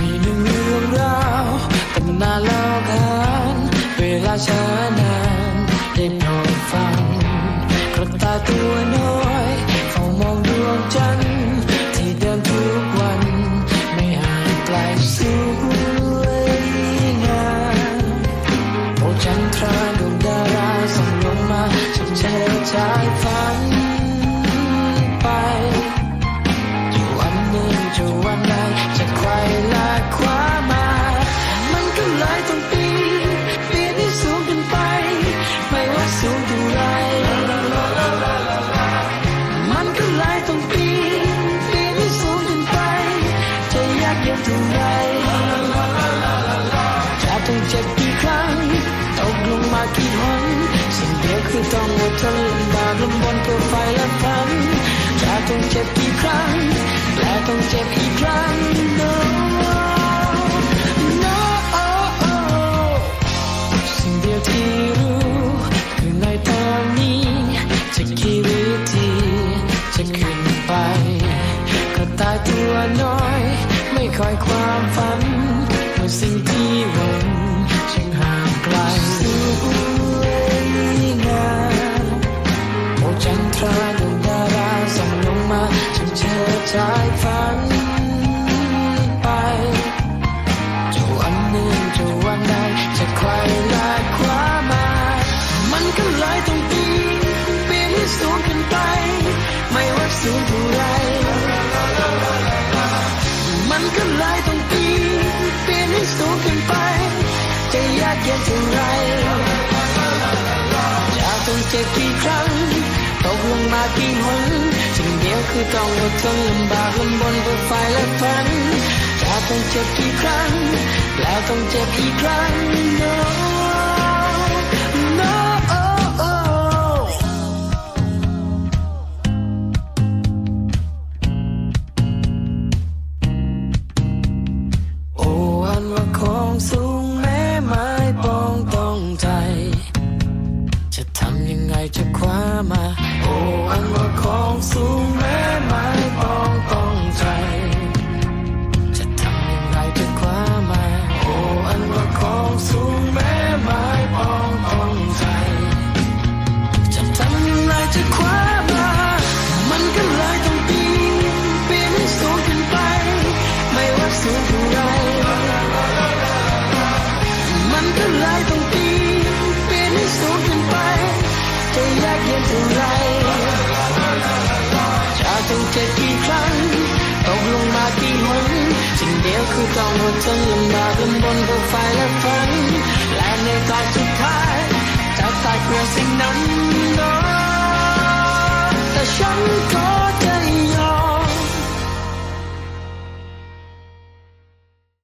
มีหนึ่งเรื่องราวตำนานเล่าขานเวลาช้านานได้โปรดฟัง กระต่าตัวน้อยเฝ้ามองดวงจันทร์ที่เดินทุกวัน ไม่ห่างไกลสวยงามโอ้จันทราดวงดาราส่องลงมาฉันเชิดชายฝัน เย็นเท่าไรจะต้องเจ็บกี่ครั้งตกลงมากี่หนสิ่งเดียวคือต้องอดทนลำบากลำบนเพื่อไฟและฝันจะต้องเจ็บกี่ครั้งและต้องเจ็บอีกครั้ง no no สิ่งเดียวที่รู้คือในตอนนี้จะกี่วิธีจะขึ้นไป ก็ตายตัวน้อย คอยความฝันเมื่อสิ่งที่หวังช่างห่างไกลสวยงามโอจันทราดวงดาราส่องลงมาฉันเชิดชายฝันไปจะวันหนึ่งจะวันใดจะใครลาความามันก็เลยต้องปีนปีนให้สูงขึ้นไป ไม่ว่าสูงเท่า จะยากเย็นเท่าไรจะต้องเจ็บกี่ครั้งตกลงมากี่หนสิ่งเดียวคือต้องอดทนลำบากลำบนเพื่อไฟและฝันจะต้องเจ็บกี่ครั้ง แล้วต้องเจ็บกี่ครั้ง ทำยังไงจะคว้ามา โอ้อันว่าของสูงแม้ไม้ปองต้องใจ จะทำยังไงจะคว้ามา โอ้อันว่าของสูงแม้ไม้ปองต้องใจ จะทำยังไงจะคว้ามา มันก็เลยต้องปีนปีนให้สูงขึ้นไป ไม่ว่าสูงเท่าไรมันก็เลยต้องปีนปีนให้สูงขึ้นไป จะยากเย็นเท่าไรจะต้องเจ็บกี่ครั้งตกลงมากี่หนสิ่งเดียวคือต้องอดทนลำบากลำบนกับไฟและฝันและในตอนสุดท้ายจะตายเพื่อสิ่งนั้น